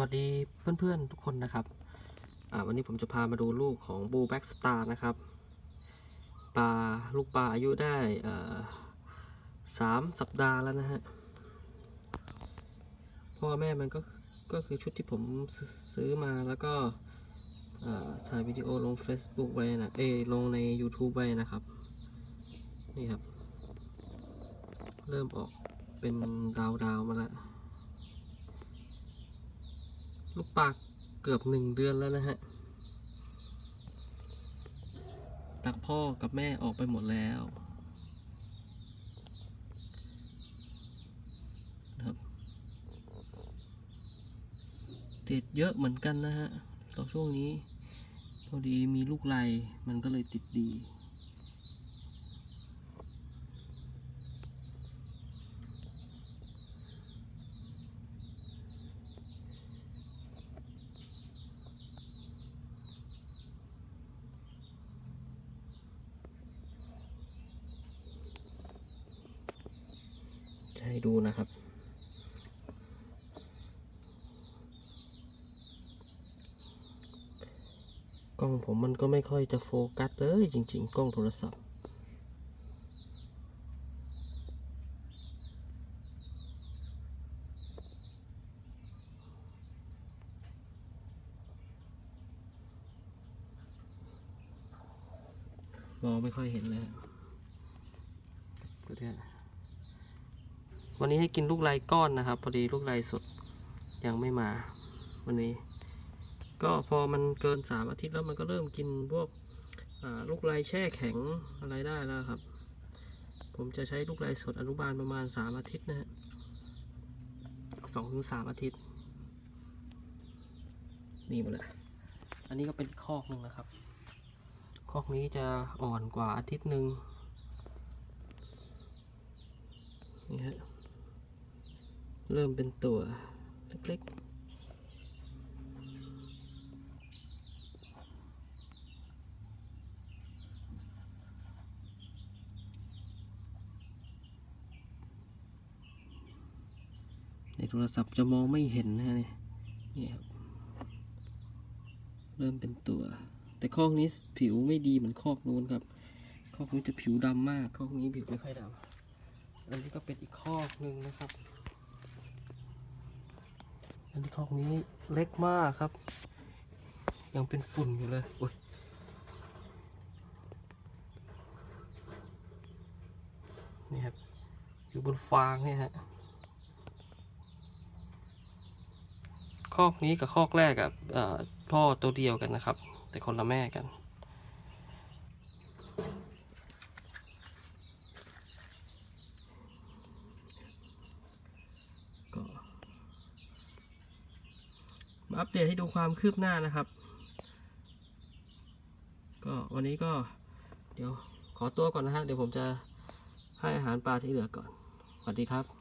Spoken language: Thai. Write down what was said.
วัสดีเพื่อนๆทุกคนนะครับ วันนี้ผมจะพามาดูลูกของบูแบ็กสตาร์นะครับ ปลาลูกปลาอายุได้สามสัปดาห์แล้วนะฮะ พ่อแม่มันก็ก็คือชุดที่ผมซื้อมาแล้วก็ถ่ายวิดีโอลง Facebook ไว้นะ เอลงใน YouTube ไว้นะครับ นี่ครับ เริ่มออกเป็นดาวดาวๆมาแล้ว ลูกปลาเกือบหนึ่งเดือนแล้วนะฮะ ตักพ่อกับแม่ออกไปหมดแล้วนะครับติดเยอะเหมือนกันนะฮะตอนช่วงนี้ พอดีมีลูกไล่มันก็เลยติดดี จะให้ดูนะครับ กล้องผมมันก็ไม่ค่อยจะโฟกัสเลยจริง ๆ กล้องโทรศัพท์มองไม่ค่อยเห็นเลยตัวเนี้ย วันนี้ให้กินลูกไรก้อนนะครับ พอดีลูกไรสดยังไม่มา วันนี้ ก็พอมันเกินสามอาทิตย์แล้วมันก็เริ่มกินพวกลูกไรแช่แข็งอะไรได้แล้วครับ ผมจะใช้ลูกไรสดอนุบาลประมาณสามอาทิตย์นะฮะสองถึงสามอาทิตย์ นี่มาเลยอันนี้ก็เป็นคอกหนึ่งนะครับ คอกนี้จะอ่อนกว่าอาทิตย์หนึ่งนี่ฮะ เริ่มเป็นตัวเล็กๆในโทรศัพท์จะมองไม่เห็นนะเนี่ยนี่ครับเริ่มเป็นตัว แต่คอกนี้ผิวไม่ดีเหมือนคอกนู้นครับ คอกนี้จะผิวดำมาก คอกนี้ผิวไม่ค่อยดำอันนี้ก็เป็นอีกคอกหนึ่งนะครับ นนี้คอกนี้เล็กมากครับ ยังเป็นฝุ่นอยู่เลยโอ้ยนี่ครับ อยู่บนฟางเนี่ยฮะคอกนี้กับคอกแรกอะ่ะพ่อตัวเดียวกันนะครับ แต่คนละแม่กัน อัปเดตให้ดูความคืบหน้านะครับ ก็วันนี้ก็เดี๋ยวขอตัวก่อนนะฮะเดี๋ยวผมจะให้อาหารปลาที่เหลือก่อน สวัสดีครับ